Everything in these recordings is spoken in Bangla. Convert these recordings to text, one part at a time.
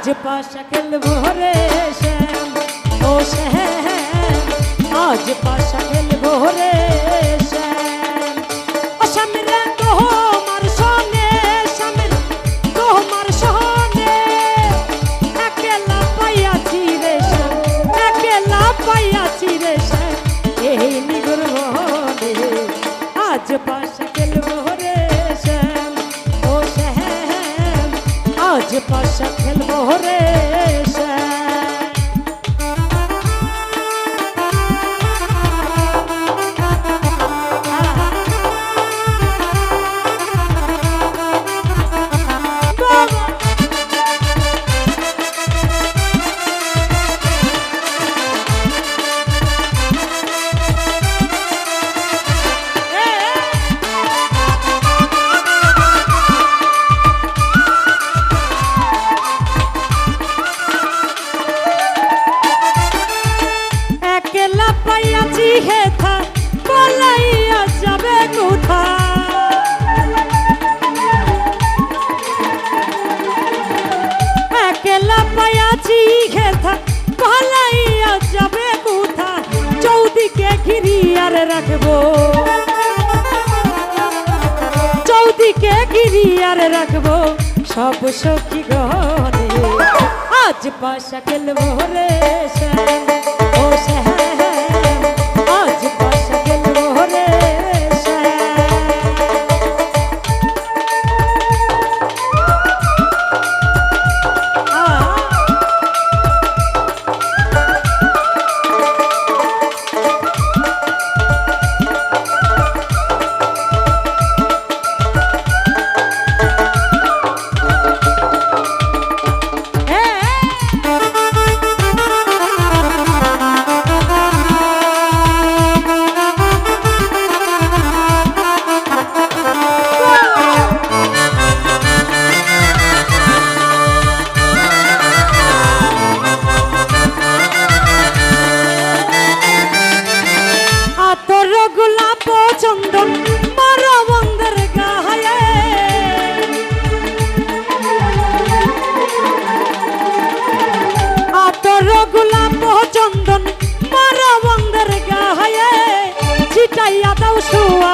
আজ পাশা খেলব রে শ্যাম। ও শ্যাম, আজ পাশা খেলব রে শ্যাম। ও শ্যামরা তোমার সনে শ্যামরা তোমার সনে। একলা পাইয়াছি রে শ্যাম, একলা পাইয়াছি রে শ্যাম। এই নিগুর আজ পাশা খেলব পাশা খেলব রে। একলা পাইয়াছি হেথা পলাইয়া যাবে কোথা? একলা পাইয়াছি হেথা পলাইয়া যাবে কোথা? চৌদিকে ঘিরিয়ার রাখব। চৌদিকে ঘিরিয়ার রাখব, সব সখী গহনে আজ পাশা খেলব রে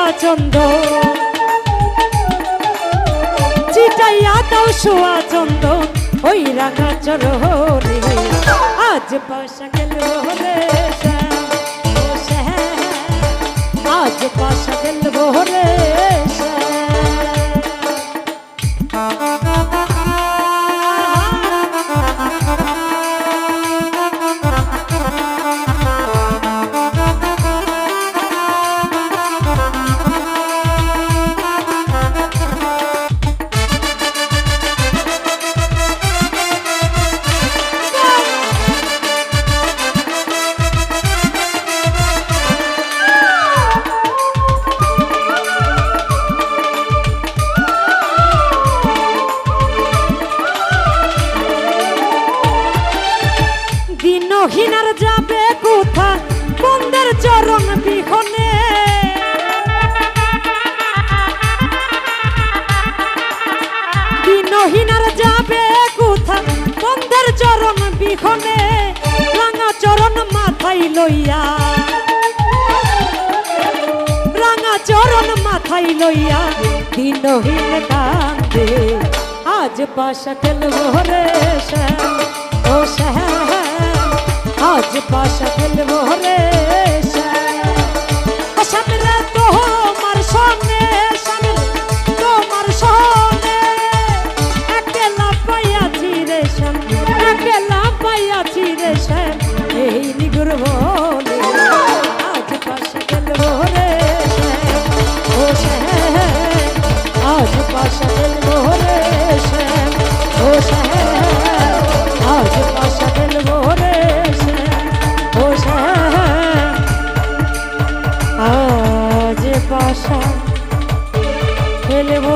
সুয়া চন্দন চিটাইয়া দাও সুয়া চন্দন ওই রাঙা চরহরে আজ পাশা গেল রে শ্যাম আজ পাশা গেল রে বিহনে রাঙা চরণ মাথায় লইয়া। রাঙা চরণ মাথায় লইয়া দিনহীন কান্দে। আজ পাশা খেলব রে ও আজ পাশা খেলব রে শ্যাম। আজ পাশা খেলব